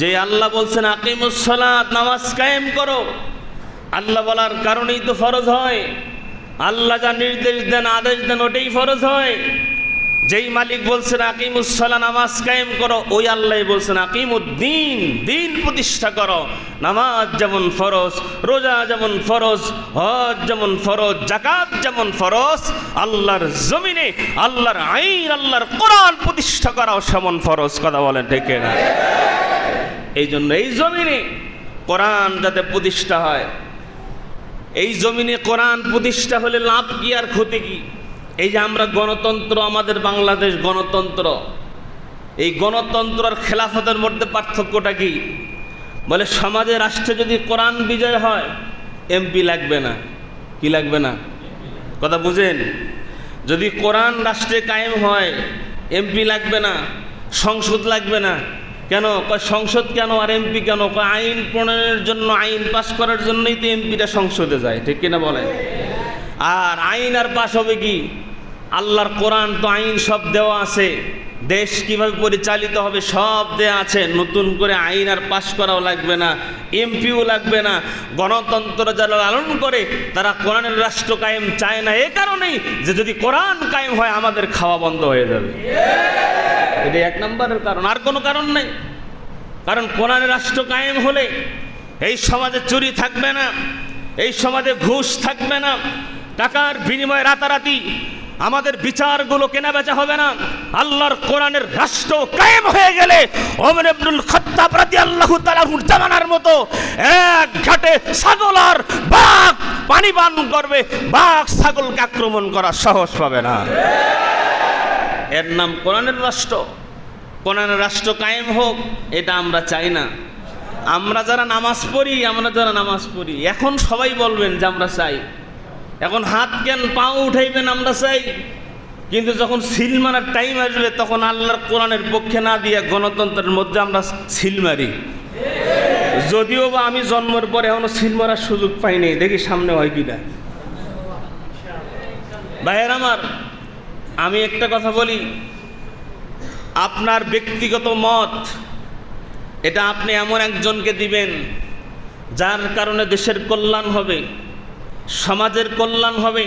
যে আল্লাহ বলছেন আকিমুসলাত নামাজ কায়েম করো। আল্লাহ বলার কারণেই তো ফরজ হয়। আল্লাহ যা নির্দেশ দেন, আদেশ দেন, ওটাই ফরজ হয়। যেই মালিক বলছেন আকিমুসলা নামাজ কায়েম করো, ওই আল্লাহ বলছেন, আকিমুদ্দিন, দিন প্রতিষ্ঠা করো। নামাজ যেমন ফরজ, রোজা যেমন ফরজ, হজ যেমন ফরজ জাকাত যেমন ফরজ, আল্লাহর জমিনে, আল্লাহর আইন, আল্লাহর কোরআন প্রতিষ্ঠা করাও সেমন ফরজ। কথা বলেন ডেকে না এই জন্য এই জমিনে কোরআন যাতে প্রতিষ্ঠা হয়, এই জমিনে কোরআন প্রতিষ্ঠা হলে লাভ কি আর ক্ষতি কি? এই যে আমরা গণতন্ত্র, আমাদের বাংলাদেশ গণতন্ত্র, এই গণতন্ত্র আর খেলাফতের মধ্যে পার্থক্যটা কি? বলে সমাজে রাষ্ট্রে যদি কোরআন বিজয় হয়, এমপি লাগবে না। কি লাগবে না? কথা বুঝেন? যদি কোরআন রাষ্ট্রে কায়েম হয়, এমপি লাগবে না, সংসদ লাগবে না কেন? সংসদ কেন? আর এমপি কেন? আইন প্রণয়নের জন্য, আইন পাশ করার জন্যই তো এমপিটা সংসদে যায়, ঠিক কিনা বলেন? আর আইন আর পাশ হবে কি? আল্লাহর কোরআন তো আইন সব দেওয়া আছে। দেশ কীভাবে পরিচালিত হবে সব দেয়া আছে। নতুন করে আইন আর পাশ করাও লাগবে না, এমপিও লাগবে না। গণতন্ত্র যারা লালন করে, তারা কোরআনের রাষ্ট্র কায়েম চায় না। এ কারণেই যে যদি কোরআন কায়েম হয়, আমাদের খাওয়া বন্ধ হয়ে যাবে। এটা এক নম্বরের কারণ, আর কোনো কারণ নেই। কারণ কোরআনের রাষ্ট্র কায়েম হলে এই সমাজে চুরি থাকবে না, এই সমাজে ঘুষ থাকবে না, টাকার বিনিময়ে রাতারাতি আমাদের বিচারগুলো কেনা বেচা হবে না। আল্লাহর কোরআনের রাষ্ট্র কায়েম হয়ে গেলে ওমর আব্দুল খত্তাব রাদিয়াল্লাহু তাআলার জামানার মতো এক ঘাটে ছাগল আর বাঘ পানি পান করবে। বাঘ ছাগলকে আক্রমণ করা সহজ পাবে না। এর নাম কোরআনের রাষ্ট্র। কোরআনের রাষ্ট্র কায়েম হোক, এটা আমরা চাই না। আমরা যারা নামাজ পড়ি, আমরা যারা নামাজ পড়ি, এখন সবাই বলবেন যে আমরা চাই। এখন হাত কেন পাও উঠাইবেন আমরা চাই। কিন্তু যখন সিল মারার টাইম আসবে, তখন আল্লাহর কোরআনের পক্ষে না দিয়ে গণতন্ত্রের মধ্যে আমরা সিল মারি। যদিও বা আমি জন্মের পরে এখনও সিল মারার সুযোগ পাইনি দেখি সামনে হয় কিনা। ভাইয়ের আমার আমি একটা কথা বলি। আপনার ব্যক্তিগত মত, এটা আপনি এমন একজনকে দিবেন, যার কারণে দেশের কল্যাণ হবে, সমাজের কল্যাণ হবে,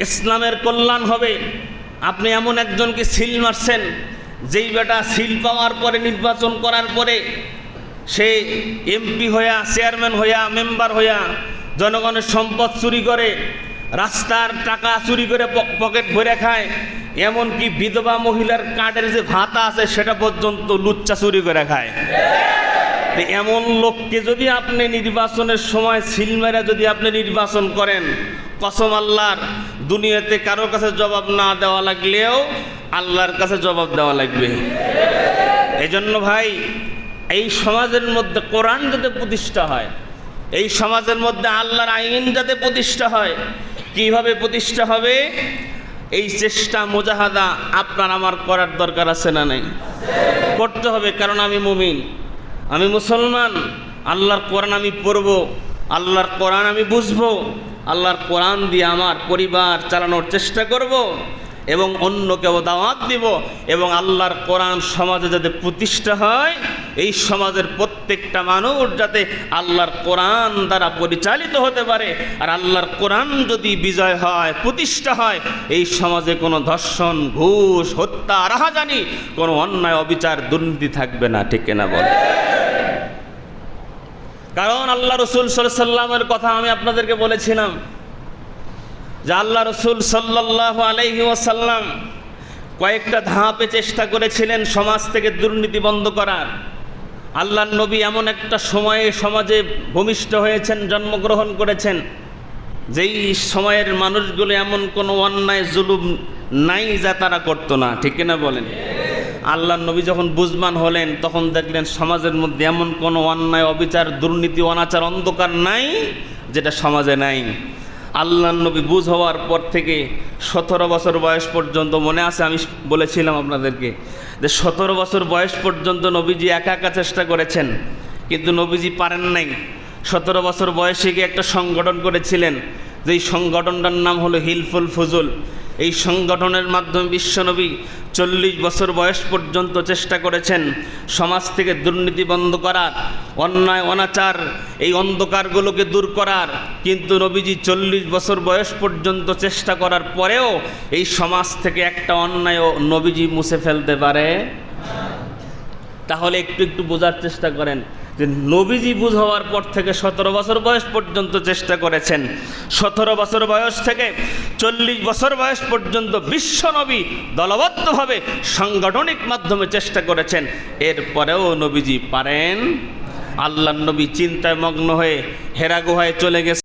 ইসলামের কল্যাণ হবে। আপনি এমন একজনকে সিল মারছেন, যেই বেটা সিল পাওয়ার পরে, নির্বাচন করার পরে, সে এমপি হইয়া, চেয়ারম্যান হইয়া, মেম্বার হইয়া, জনগণের সম্পদ চুরি করে রাস্তার টাকা চুরি করে পক- পকেট ভরে খায়। এমনকি বিধবা মহিলার কার্ডের যে ভাতা আছে, সেটা পর্যন্ত লুচ্চা চুরি করে খায়। এমন লোককে যদি আপনি নির্বাচনের সময় সিলমেরা যদি আপনি নির্বাচন করেন, কসম আল্লাহর, দুনিয়াতে কারোর কাছে জবাব না দেওয়া লাগলেও আল্লাহর কাছে জবাব দেওয়া লাগবে। এজন্য ভাই, এই সমাজের মধ্যে কোরআন যাতে প্রতিষ্ঠা হয়, এই সমাজের মধ্যে আল্লাহর আইন যাতে প্রতিষ্ঠা হয় কীভাবে প্রতিষ্ঠা হবে? এই চেষ্টা, মোজাহাদা আপনার আমার করার দরকার আছে না নাই? করতে হবে, কারণ আমি মুমিন। আমি মুসলমান, আল্লাহর কোরআন আমি পড়ব, আল্লাহর কোরআন আমি বুঝব, আল্লাহর কোরআন দিয়ে আমার পরিবার চালানোর চেষ্টা করব। এবং অন্যকেও দাওয়াত দিব এবং আল্লাহর কোরআন সমাজে যাতে প্রতিষ্ঠা হয়, এই সমাজের প্রত্যেকটা মানুষ যাতে আল্লাহর কোরআন দ্বারা পরিচালিত হতে পারে। আর আল্লাহর কোরআন যদি বিজয় হয়, প্রতিষ্ঠা হয়, এই সমাজে কোনো ধর্ষণ, ঘুষ, হত্যা রাহাজানি কোনো অন্যায়, অবিচার, দুর্নীতি থাকবে না, ঠিক না বলে? কারণ আল্লাহ রসুল সাল্লামের কথা আমি আপনাদেরকে বলেছিলাম। যে আল্লাহ রসুল সাল্লাহ আলাইহি ওয়াসাল্লাম কয়েকটা ধাপে চেষ্টা করেছিলেন সমাজ থেকে দুর্নীতি বন্ধ করার। আল্লাহ নবী এমন একটা সময়ে সমাজে ভূমিষ্ঠ হয়েছেন, জন্মগ্রহণ করেছেন, যেই সময়ের মানুষগুলো এমন কোনো অন্যায় জুলুম নাই যা তারা করতো না, ঠিক কিনা বলেন? আল্লাহ নবী যখন বুঝমান হলেন, তখন দেখলেন সমাজের মধ্যে এমন কোনো অন্যায়, অবিচার, দুর্নীতি, অনাচার, অন্ধকার নাই যেটা সমাজে নাই। আল্লাহ নবী বুঝ হওয়ার পর থেকে সতেরো বছর বয়স পর্যন্ত মনে আছে? আমি বলেছিলাম আপনাদেরকে যে সতেরো বছর বয়স পর্যন্ত নবীজি একা একা চেষ্টা করেছেন, কিন্তু নবীজি পারেন নাই। সতেরো বছর বয়সে গিয়ে একটা সংগঠন করেছিলেন, যেই সংগঠনটার নাম হলো হিলফুল ফুজুল। এই সংগঠনের মাধ্যমে বিশ্বনবী চল্লিশ বছর বয়স পর্যন্ত চেষ্টা করেছেন সমাজ থেকে দুর্নীতি বন্ধ করার, অন্যায়, অনাচার, এই অন্ধকারগুলোকে দূর করার। কিন্তু নবীজি চল্লিশ বছর বয়স পর্যন্ত চেষ্টা করার পরেও এই সমাজ থেকে একটা অন্যায় নবীজি মুছে ফেলতে পারে। তাহলে একটু একটু বোঝার চেষ্টা করেন যে নবীজি বুঝ হওয়ার পর থেকে সতেরো বছর বয়স পর্যন্ত চেষ্টা করেছেন। সতেরো বছর বয়স থেকে চল্লিশ বছর বয়স পর্যন্ত বিশ্ব নবী দলবদ্ধভাবে সাংগঠনিক মাধ্যমে চেষ্টা করেছেন। এরপরেও নবীজি পারেন। আল্লাহ নবী চিন্তায় মগ্ন হয়ে হেরা গুহায় চলে গেছে।